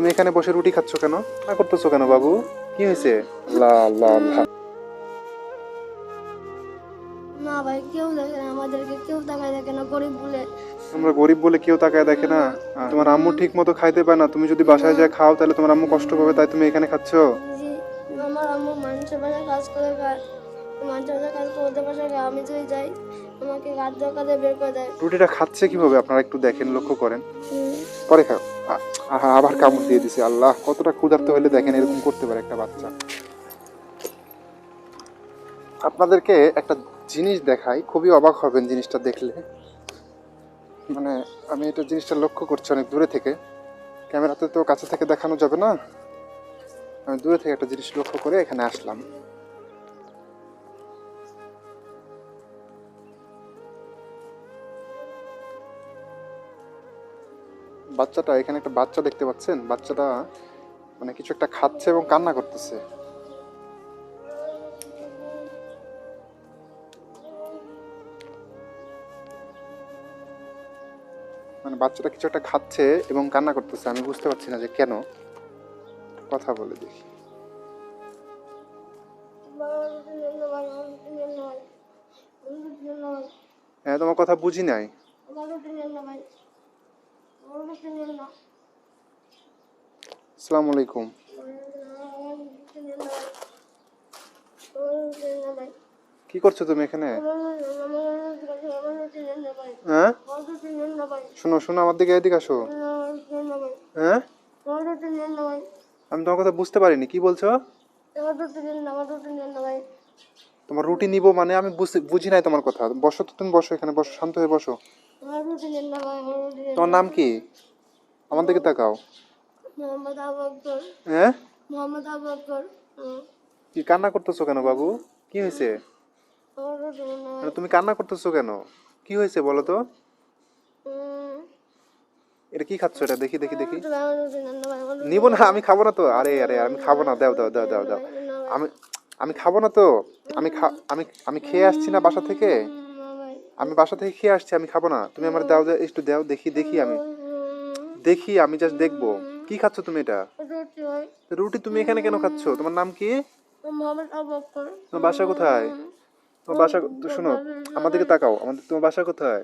তুমি এখানে বসে রুটি খাচ্ছ কেন? না করতেছো কেন বাবু? কি হয়েছে? আল্লাহ আল্লাহ আল্লাহ না ভাই কেউ দেখে না আমাদেরকে কেউ তাকায় দেখে না গরিব বলে। আমরা গরিব বলে কেউ তাকায় দেখে না। তোমার আম্মু ঠিক মতো খাইতে পায় না। তুমি যদি বাসায় খাও তাহলে তোমার আম্মু কষ্ট পাবে তাই তুমি এখানে খাচ্ছ? জি আমার আম্মু মানুষের বাসায় কাজ করে খায় মানুষের বাসায় কাজ করে বাসায় খায়। আমি যদি যাই আমাকে গাছ কাজে বের করে দেয়। রুটিটা খাচ্ছে কীভাবে? আপনারা একটু দেখেন লক্ষ্য করেন। পরে খাও। আহা, আবার কামড় দিয়ে দিছে, আল্লাহ, কতটা ক্ষুধার্ত হলে দেখেন এরকম করতে পারে একটা বাচ্চা। আপনাদেরকে একটা জিনিস দেখাই, খুবই অবাক হবেন জিনিসটা দেখলে। মানে আমি এটা জিনিসটা লক্ষ্য করছি অনেক দূরে থেকে। ক্যামেরাতে তো কাছে থেকে দেখানো যাবে না। আমি দূরে থেকে একটা জিনিস লক্ষ্য করে এখানে আসলাম। বাচ্চাটা, এখানে একটা বাচ্চা দেখতে পাচ্ছেন? বাচ্চাটা মানে কিছু একটা খাচ্ছে এবং কান্না করতেছে। মানে বাচ্চাটা কিছু একটা খাচ্ছে এবং কান্না করতেছে, আমি বুঝতে পারছি না যে কেন। কথা বলে দেখি। হ্যাঁ তোমার কথা বুঝি নাই আমার রুটি নিয়ে নাও ভাই। আমার রুটি নিয়ে নাও। আসসালামু আলাইকুম। কি করছ তুমি এখানে। হ্যাঁ। শোনো শোনো, আমার দিকে এদিকে আসো। হ্যাঁ। আমি তোমার কথা বুঝতে পারিনি, কি বলছো। তোমার রুটি নিব মানে আমি বুঝি নাই তোমার কথা বসো তো, তুমি বসো এখানে, বসো, শান্ত হয়ে বসো তোমার নাম কি আমার দিকে তাকাও। মোহাম্মদ হ্যাঁ মোহাম্মদ কি কান্না করতেছো কেন বাবু? কি হয়েছে। মানে তুমি কান্না করতেছো কেন? কি হয়েছে বলো তো? এটা কি খাচ্ছ এটা? দেখি দেখি দেখি। নিব না আমি খাব না তো। আরে আরে আমি খাব না। দাও দাও দাও দাও দাও। আমি আমি খাব না তো। আমি আমি আমি খেয়ে আসছি না বাসা থেকে। আমি বাসা থেকে খেয়ে আসছি আমি খাব না। তুমি আমার দাও দাও একটু দাও। দেখি দেখি আমি। দেখি আমি জাস্ট দেখব। কি খাচ্ছ তুমি এটা? রুটি। ভাই। রুটি তুমি এখানে কেন খাচ্ছ? তোমার নাম কি? মোহাম্মদ আবু বকর। তোমার বাসা কোথায়? তোমার বাসা শোনো তাকাও। আমাদের তোমার বাসা কোথায়?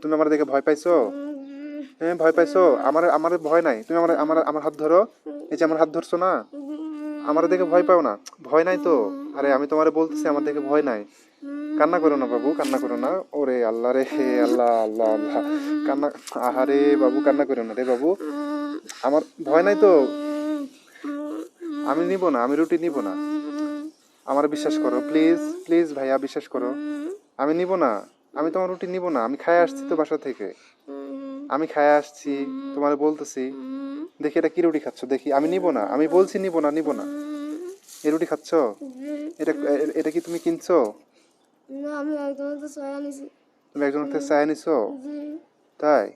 তুমি আমার দেখে ভয় পাইছো? হ্যাঁ ভয় পাইছো? আমার আমার ভয় নাই। তুমি আমার আমার আমার হাত ধরো। এই যে আমার হাত ধরছো না? আমার দেখে ভয় পাও না? ভয় নাই তো? আরে আমি তোমারে বলতেছি আমার দেখে ভয় নাই। কান্না করো না বাবু, কান্না করো না। ওরে আল্লাহ রে, হে আল্লাহ আল্লাহ আল্লাহ। কান্না, আহারে বাবু, কান্না করো না রে বাবু। আমার ভয় নাই তো? আমি নিব না, আমি রুটি নিব না। আমার বিশ্বাস করো, প্লিজ প্লিজ ভাইয়া, বিশ্বাস করো। আমি নিব না, আমি তোমার রুটি নিব না, আমি খায় আসছি তো বাসা থেকে। আমি খায় আসছি, তোমার বলতেছি, দেখি এটা কি রুটি খাচ্ছ? দেখি, আমি নিব না, আমি বলছি নিব না নিব না। এই রুটি খাচ্ছ? এটা এটা কি তুমি কিনছো? না আমি একদম তো সয়া নিছি। তুমি একজনের থেকে নিছো? জি। তাই?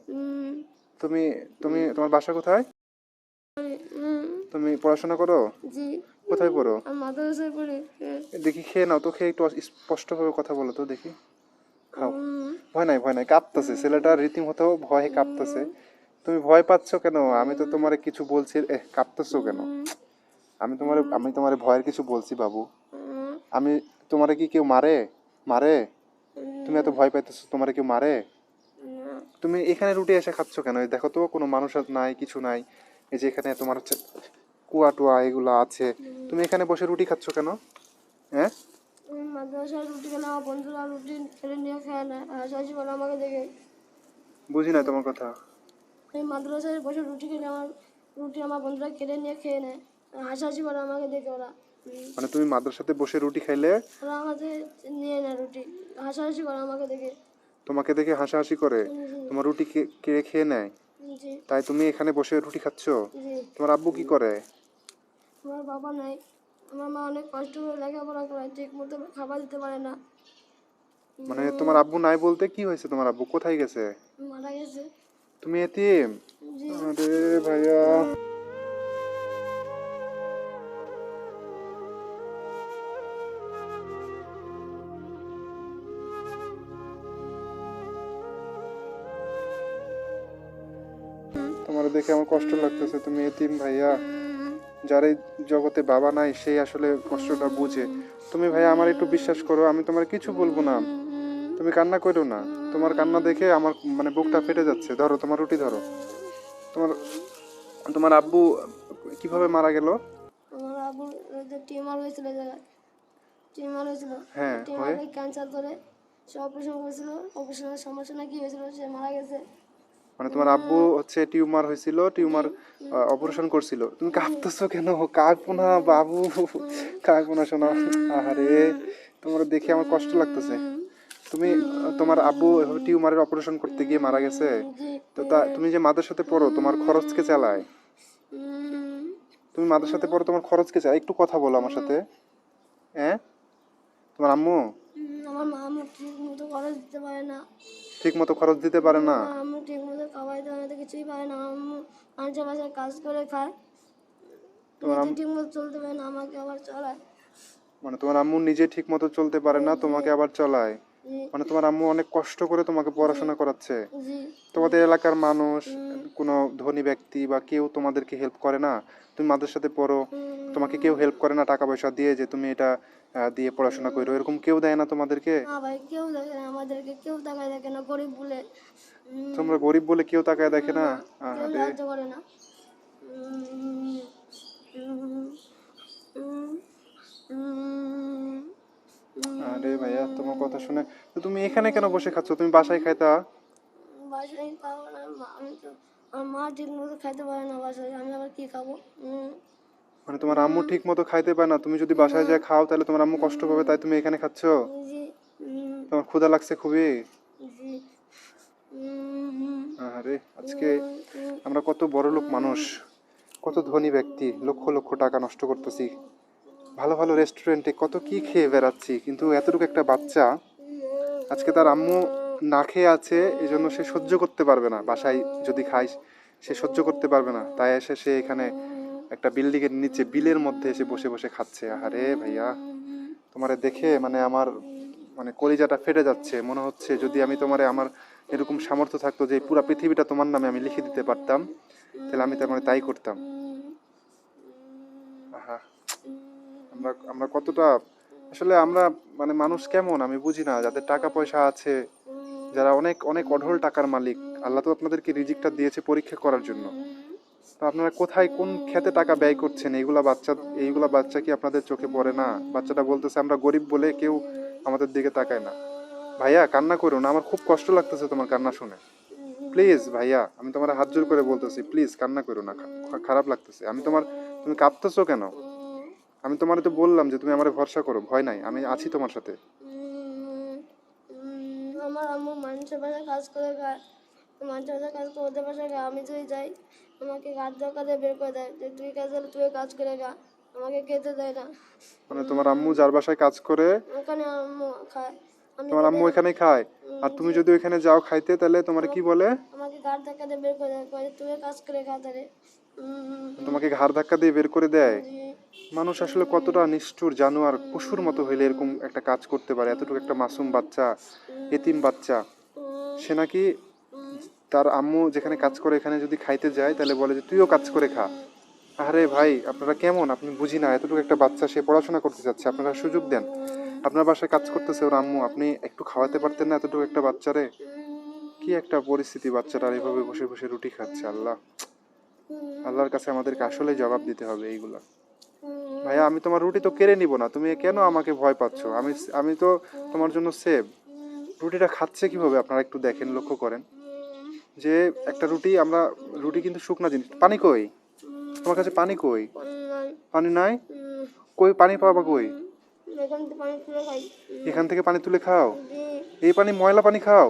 তুমি তুমি তোমার বাসা কোথায়? তুমি পড়াশোনা করো? জি। কোথায় পড়ো? মাদ্রাসায় পড়ি হ্যাঁ। দেখি খেয়ে নাও তো খেয়ে একটু স্পষ্টভাবে কথা বলো তো দেখি। খাও। ভয় নাই ভয় নাই কাঁপতেছে। ছেলেটা রীতিমতো ভয়ে কাঁপতেছে। তুমি ভয় পাচ্ছ কেন? আমি তো তোমার কিছু বলছি এ কাঁপতেছো কেন? আমি তোমার আমি তোমার ভয়ের কিছু বলছি বাবু। আমি তোমারে কি কেউ মারে? মারে? তুমি এত ভয় পাইতেছো তোমারে কেউ মারে? তুমি এখানে রুটি এসে খাচ্ছ কেন? দেখো তো কোনো মানুষ আর নাই কিছু নাই। এই যে এখানে তোমার হচ্ছে কুয়া টুয়া এগুলো আছে। তুমি এখানে বসে রুটি খাচ্ছ কেন? হ্যাঁ? রুটি খেলে আমার বন্ধুরা রুটি খেলে নিয়ে খায় না করে আমাকে দেখে। বুঝি না তোমার কথা। আমি মাদ্রাসায় বসে রুটি খেলে আমার রুটি আমার বন্ধুরা কেড়ে নিয়ে খেয়ে নেয় হাসাহাসি করে আমাকে দেখে ওরা। মানে তুমি মাদ্রাসাতে বসে রুটি খাইলে? ওরা আমাকে নিয়ে নেয় রুটি। হাসাহাসি করে আমাকে দেখে। তোমাকে দেখে হাসাহাসি করে? তোমার রুটি কে- কে খেয়ে নেয়? তাই তুমি এখানে বসে রুটি খাচ্ছ? তোমার আব্বু কি করে? আমার বাবা নাই। আমার মা অনেক কষ্ট করে লেখাপড়া করে ঠিক মতো খাবার দিতে পারে না। মানে তোমার আব্বু নাই বলতে কি হয়েছে তোমার আব্বু? কোথায় গেছে? মারা গেছে। তুমি এতিম? আরে ভাইয়া। দেখে আমার কষ্ট লাগতেছে। তুমি এতিম ভাইয়া যার এই জগতে বাবা নাই সেই আসলে কষ্টটা বুঝে। তুমি ভাইয়া আমার একটু বিশ্বাস করো আমি তোমার কিছু বলব না। তুমি কান্না করো না। তোমার কান্না দেখে আমার মানে বুকটা ফেটে যাচ্ছে। ধরো তোমার রুটি ধরো। তোমার তোমার আব্বু কীভাবে মারা গেল? আমার ওই টিউমার হয়েছিল টিউমার হয়েছিল। হ্যাঁ টিউমারকে ক্যান্সার ধরে সে অপারেশন করেছিল। অপারেশনের সমস্যা নাকি হয়েছিল সে মারা গেছে। মানে তোমার আব্বু হচ্ছে টিউমার হয়েছিল টিউমার অপারেশন করছিল। তুমি কাঁদতেছো কেন? কাঁদবো না বাবু। কাঁদবো না শোনা। আরে তোমার দেখে আমার কষ্ট লাগতেছে। তুমি তোমার আব্বু এভাবে টিউমারের অপারেশন করতে গিয়ে মারা গেছে। তো তা তুমি যে মাদের সাথে পড়ো তোমার খরচ কে চালায়? তুমি মাদের সাথে পড়ো তোমার খরচ কে চালায়? একটু কথা বলো আমার সাথে। হ্যাঁ? তোমার আম্মু? আমার মা খরচ দিতে পারে না। ঠিক মতো খরচ দিতে পারে না। আম্মু ঠিক মতো খাওয়াই তো কিছুই পারে না। আম্মু মানুষের বাসায় কাজ করে খায়। তোমার নিজে ঠিক মতো চলতে পারে না আমাকে আবার চলায়। মানে তোমার আম্মু নিজে ঠিক মতো চলতে পারে না তোমাকে আবার চলায়। মানে তোমার আম্মু অনেক কষ্ট করে তোমাকে পড়াশোনা করাচ্ছে। তোমাদের এলাকার মানুষ কোনো ধনী ব্যক্তি বা কেউ তোমাদেরকে হেল্প করে না। তুমি মাদের সাথে পড়ো তোমাকে কেউ হেল্প করে না টাকা পয়সা দিয়ে যে তুমি এটা দিয়ে পড়াশোনা করো। এরকম কেউ দেয় না তোমাদেরকে? না ভাই কেউ দেখে না। আমাদেরকে কেউ তাকায় দেখে না গরিব বলে। তোমরা গরিব বলে কেউ তাকায় দেখে না? কেউ আরে। সাহায্য করে না। আরে ভাইয়া তোমার কথা শুনে তো তুমি এখানে কেন বসে খাচ্ছ? তুমি বাসায় খাইতা? বাসায় খাব না আমি তো আমার মা ঠিক মতো খাইতে পারে না বাসায়। আমি আবার কি খাব? মানে তোমার আম্মু ঠিক মতো খাইতে পারে না। তুমি যদি বাসায় যায় খাও, তাহলে তোমার আম্মু কষ্ট পাবে, তাই তুমি এখানে খাচ্ছ? তোমার ক্ষুধা লাগছে খুবই? আরে আজকে আমরা কত বড় লোক মানুষ, কত ধনী ব্যক্তি, লক্ষ লক্ষ টাকা নষ্ট করতেছি। ভালো ভালো রেস্টুরেন্টে কত কি খেয়ে বেড়াচ্ছি, কিন্তু এতটুকু একটা বাচ্চা, আজকে তার আম্মু না খেয়ে আছে এই জন্য সে সহ্য করতে পারবে না। বাসায় যদি খায় সে সহ্য করতে পারবে না। তাই এসে সে এখানে একটা বিল্ডিং এর নিচে বিলের মধ্যে এসে বসে বসে খাচ্ছে। আরে ভাইয়া, তোমারে দেখে মানে আমার মানে কলিজাটা ফেটে যাচ্ছে। মনে হচ্ছে যদি আমি তোমারে আমার এরকম সামর্থ্য থাকতো যে পুরো পৃথিবীটা তোমার নামে আমি লিখে দিতে পারতাম, তাহলে আমি তার মানে তাই করতাম। আহা, আমরা আমরা কতটা, আসলে আমরা মানে মানুষ কেমন আমি বুঝি না। যাদের টাকা পয়সা আছে, যারা অনেক অনেক অঢল টাকার মালিক, আল্লাহ তো আপনাদেরকে রিজিকটা দিয়েছে পরীক্ষা করার জন্য। তো আপনারা কোথায় কোন খেতে টাকা ব্যয় করছেন? এইগুলা বাচ্চা এইগুলা বাচ্চা কি আপনাদের চোখে পড়ে না? বাচ্চাটা বলতেছে, আমরা গরিব বলে কেউ আমাদের দিকে তাকায় না। ভাইয়া, কান্না করো না, আমার খুব কষ্ট লাগতেছে তোমার কান্না শুনে। প্লিজ, ভাইয়া, আমি তোমার হাত জোর করে বলতেছি, প্লিজ কান্না করো না খারাপ লাগতেছে। আমি তোমার, তুমি কাঁপতেছো কেন? আমি তোমার তো বললাম যে তুমি আমার ভরসা করো, ভয় নাই, আমি আছি তোমার সাথে। আমার আম্মু মানুষের কাজ করে তো মানুষের কাজ বাসায় খায়। আমি যদি যাই আমাকে গাছ দরকার দিয়ে বের করে দেয়। যে তুই কাজ হলে তুই কাজ করে খা আমাকে খেতে দেয় না। মানে তোমার আম্মু যার বাসায় কাজ করে ওখানে আম্মু খায়। তোমার আম্মু এখানে খায়। আর তুমি যদি ওইখানে যাও খাইতে তাহলে তোমার কি বলে? আমাকে গাছ দরকার দিয়ে বের করে দেয় তুই কাজ করে খা তাহলে। তোমাকে ঘাড় ধাক্কা দিয়ে বের করে দেয়? মানুষ আসলে কতটা নিষ্ঠুর জানোয়ার পশুর মতো হইলে এরকম একটা কাজ করতে পারে। এতটুকু একটা মাসুম বাচ্চা এতিম বাচ্চা। সে নাকি তার আম্মু যেখানে কাজ করে, এখানে যদি খাইতে যায়, তাহলে বলে যে, তুইও কাজ করে খা। আরে ভাই, আপনারা কেমন? আপনি বুঝি না, এতটুকু একটা বাচ্চা, সে পড়াশোনা করতে যাচ্ছে আপনারা সুযোগ দেন। আপনার বাসায় কাজ করতেছে ওর আম্মু, আপনি একটু খাওয়াতে পারতেন না এতটুকু একটা বাচ্চারে? কি একটা পরিস্থিতি বাচ্চাটার এভাবে বসে বসে রুটি খাচ্ছে, আল্লাহ। আল্লাহর কাছে আমাদেরকে আসলে জবাব দিতে হবে এইগুলা। ভাইয়া, আমি তোমার রুটি তো কেড়ে নিব না, তুমি কেন আমাকে ভয় পাচ্ছ? আমি আমি তো তোমার জন্য সেভ। রুটিটা খাচ্ছে কীভাবে? আপনারা একটু দেখেন, লক্ষ্য করেন। যে একটা রুটি, আমরা রুটি কিন্তু শুকনা জিনিস। পানি কই? তোমার কাছে পানি কই? পানি নাই? কই পানি পাবা কই? এখান থেকে পানি তুলে খাও? এই পানি ময়লা পানি খাও?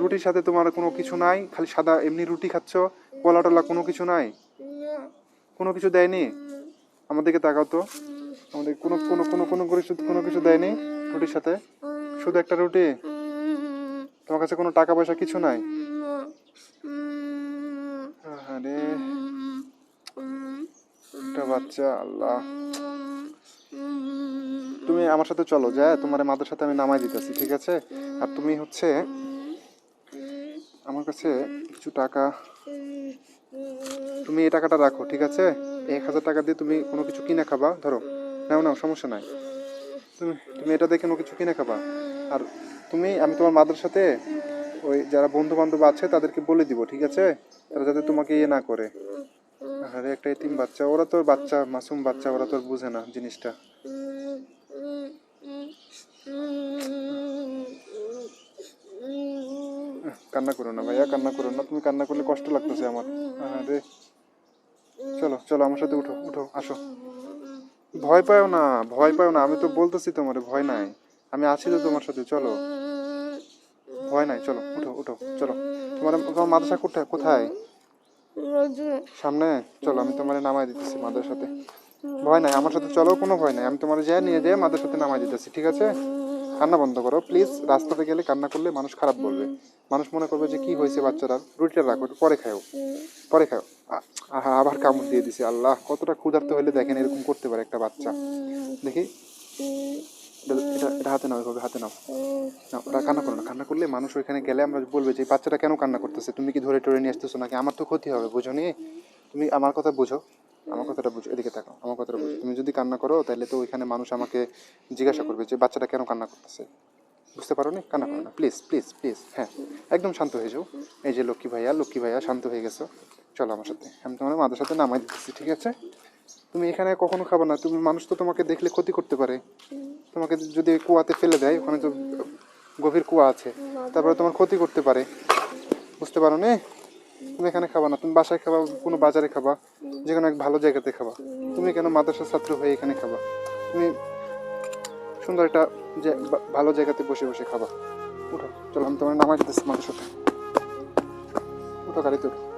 রুটির সাথে তোমার কোনো কিছু নাই? খালি সাদা এমনি রুটি খাচ্ছ? কলা টলা কোনো কিছু নাই? কোনো কিছু দেয়নি? আমাদেরকে তাকাও তো। আমাদের কোনো কোনো কোনো কোনো কিছু কোনো কিছু দেয়নি রুটির সাথে? শুধু একটা রুটি? তোমার কাছে কোনো টাকা পয়সা কিছু নাই? আরে একটা বাচ্চা, আল্লাহ। তুমি আমার সাথে চলো, যা, তোমার মাদের সাথে আমি নামাই দিতেছি, ঠিক আছে? আর তুমি হচ্ছে আমার কাছে কিছু টাকা। তুমি এই টাকাটা রাখো, ঠিক আছে? এক হাজার টাকা দিয়ে তুমি কোনো কিছু কিনে খাবা, ধরো। নাও নাও, সমস্যা নাই। তুমি এটা দেখে কোনো কিছু কিনে খাবা। আর তুমি, আমি তোমার মাদের সাথে ওই যারা বন্ধু বান্ধব আছে, তাদেরকে বলে দিব, ঠিক আছে? তারা যাতে তোমাকে ইয়ে না করে। আরে, একটা এতিম বাচ্চা। ওরা তোর বাচ্চা, মাসুম বাচ্চা, ওরা তোর বুঝে না জিনিসটা। কান্না করো না ভাইয়া, কান্না করো না। তুমি কান্না করলে কষ্ট লাগতেছে আমার। আরে, চলো চলো, আমার সাথে উঠো উঠো, আসো। ভয় পাও না, ভয় পাও না। আমি তো বলতেছি তোমার, ভয় নাই। আমি আছি তো তোমার সাথে, চলো। ভয় নাই, চলো, উঠো উঠো, চলো। তোমার তোমার মাদ্রাসা কোথায় কোথায়? সামনে? চলো, আমি তোমার নামাই দিতেছি মাদের সাথে ভয় নাই, আমার সাথে চলো, কোনো ভয় নাই। আমি তোমার যা নিয়ে যেয়ে মাদের সাথে নামাই দিতেছি, ঠিক আছে? কান্না বন্ধ করো, প্লিজ। রাস্তাতে গেলে কান্না করলে মানুষ খারাপ বলবে। মানুষ মনে করবে যে, কি হয়েছে বাচ্চারা? রুটিটা রাখো পরে খাও পরে খাও আহা, আবার কামড় দিয়ে দিছে। আল্লাহ, কতটা ক্ষুধার্ত হলে দেখেন এরকম করতে পারে একটা বাচ্চা। দেখি। এটা, এটা- হাতে নাও এভাবে, হাতে নাও। না ওরা কান্না করো না। কান্না করলে মানুষ ওইখানে গেলে আমরা বলবে যে বাচ্চাটা কেন কান্না করতেছে? তুমি কি ধরে টরে নিয়ে আসতেছো নাকি? আমার তো ক্ষতি হবে বুঝো নিয়ে তুমি আমার কথা বুঝো। আমার কথাটা বুঝো। এদিকে তাকাও আমার কথাটা বুঝো। তুমি যদি কান্না করো তাহলে তো ওইখানে মানুষ আমাকে জিজ্ঞাসা করবে যে, বাচ্চাটা কেন কান্না করতেছে? বুঝতে পারো নি কান্না করো না। প্লিজ প্লিজ প্লিজ হ্যাঁ। একদম শান্ত হয়ে যাও। এই যে লক্ষ্মী ভাইয়া লক্ষ্মী ভাইয়া, শান্ত হয়ে গেছো। চলো আমার সাথে। আমি তোমার মাদের সাথে নামাই দিতেছি, ঠিক আছে? তুমি এখানে কখনো খাবে না। তুমি মানুষ তো তোমাকে দেখলে ক্ষতি করতে পারে। তোমাকে যদি কুয়াতে ফেলে দেয়, ওখানে তো গভীর কুয়া আছে। তারপরে তোমার ক্ষতি করতে পারে। বুঝতে পারো নে? তুমি এখানে খাবা না। তুমি বাসায় খাবা, কোনো বাজারে খাবা যে কোনো এক ভালো জায়গাতে খাবা। তুমি কেন মাদ্রাসার ছাত্র হয়ে এখানে খাবা? তুমি সুন্দর একটা ভালো জায়গাতে বসে বসে খাবা। উঠো, চলো আমি তোমার নামাই দিতেছি মাদ্রাসাতে উঠো গাড়িতে উঠো।